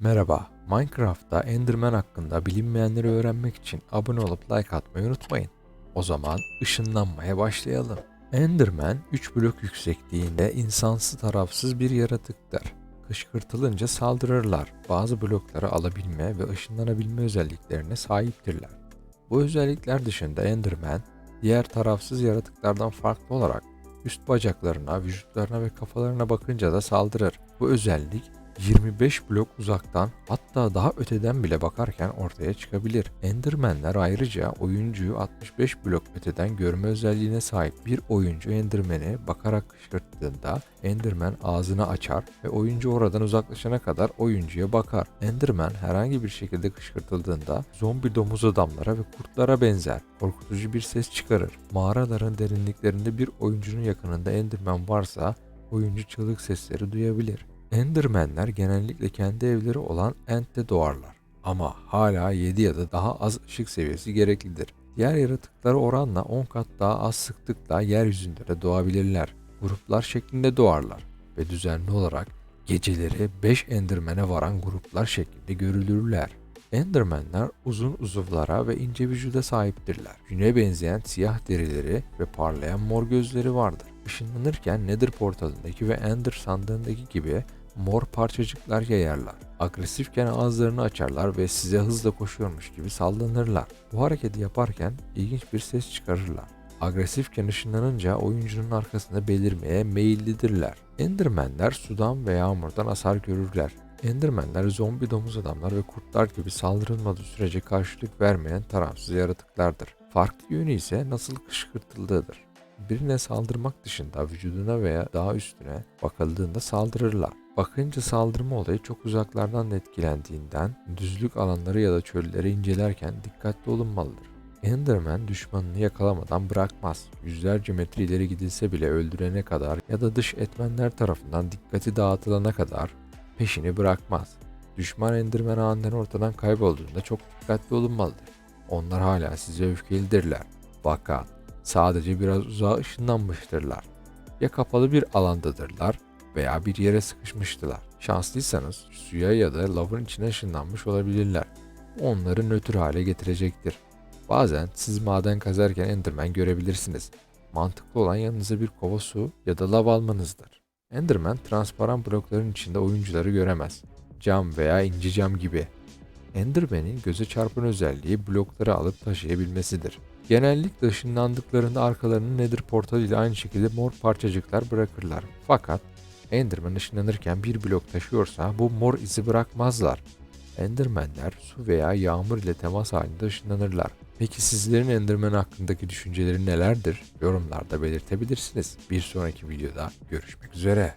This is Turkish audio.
Merhaba, Minecraft'ta Enderman hakkında bilinmeyenleri öğrenmek için abone olup like atmayı unutmayın. O zaman ışınlanmaya başlayalım. Enderman 3 blok yüksekliğinde insansı tarafsız bir yaratıktır. Kışkırtılınca saldırırlar. Bazı blokları alabilme ve ışınlanabilme özelliklerine sahiptirler. Bu özellikler dışında Enderman, diğer tarafsız yaratıklardan farklı olarak üst bacaklarına, vücutlarına ve kafalarına bakınca da saldırır. Bu özellik 25 blok uzaktan hatta daha öteden bile bakarken ortaya çıkabilir. Endermenler ayrıca oyuncuyu 65 blok öteden görme özelliğine sahip bir oyuncu Enderman'i bakarak kışkırttığında Enderman ağzını açar ve oyuncu oradan uzaklaşana kadar oyuncuya bakar. Enderman herhangi bir şekilde kışkırtıldığında zombi domuz adamlara ve kurtlara benzer korkutucu bir ses çıkarır. Mağaraların derinliklerinde bir oyuncunun yakınında Enderman varsa oyuncu çığlık sesleri duyabilir. Endermenler genellikle kendi evleri olan Ent'te doğarlar. Ama hala 7 ya da daha az ışık seviyesi gereklidir. Diğer yaratıklara oranla 10 kat daha az sıklıkla yeryüzünde de doğabilirler. Gruplar şeklinde doğarlar ve düzenli olarak geceleri 5 Endermen'e varan gruplar şeklinde görülürler. Endermenler uzun uzuvlara ve ince vücuda sahiptirler. Güne benzeyen siyah derileri ve parlayan mor gözleri vardır. Işınlanırken Nether portalındaki ve Ender sandığındaki gibi mor parçacıklar yayarlar. Agresifken ağızlarını açarlar ve size hızla koşuyormuş gibi sallanırlar. Bu hareketi yaparken ilginç bir ses çıkarırlar. Agresifken ışınlanınca oyuncunun arkasında belirmeye meyillidirler. Endermenler sudan ve yağmurdan hasar görürler. Endermenler zombi domuz adamlar ve kurtlar gibi saldırılmadığı sürece karşılık vermeyen tarafsız yaratıklardır. Farklı yönü ise nasıl kışkırtıldığıdır. Birine saldırmak dışında vücuduna veya daha üstüne bakıldığında saldırırlar. Bakınca saldırma olayı çok uzaklardan etkilendiğinden düzlük alanları ya da çölleri incelerken dikkatli olunmalıdır. Enderman düşmanını yakalamadan bırakmaz. Yüzlerce metre ileri gidilse bile öldürene kadar ya da dış etmenler tarafından dikkati dağıtılana kadar peşini bırakmaz. Düşman Enderman aniden ortadan kaybolduğunda çok dikkatli olunmalıdır. Onlar hala size öfkelidirler. Fakat sadece biraz uzağa ışınlanmıştırlar. Ya kapalı bir alandadırlar veya bir yere sıkışmıştılar. Şanslıysanız suya ya da lavın içine ışınlanmış olabilirler. Onları nötr hale getirecektir. Bazen siz maden kazarken Enderman görebilirsiniz. Mantıklı olan yanınıza bir kova su ya da lav almanızdır. Enderman transparan blokların içinde oyuncuları göremez. Cam veya ince cam gibi. Enderman'in göze çarpan özelliği blokları alıp taşıyabilmesidir. Genellikle ışınlandıklarında arkalarını Nether portalı ile aynı şekilde mor parçacıklar bırakırlar. Fakat Enderman ışınlanırken bir blok taşıyorsa bu mor izi bırakmazlar. Endermenler su veya yağmur ile temas halinde ışınlanırlar. Peki sizlerin Enderman hakkındaki düşünceleri nelerdir? Yorumlarda belirtebilirsiniz. Bir sonraki videoda görüşmek üzere.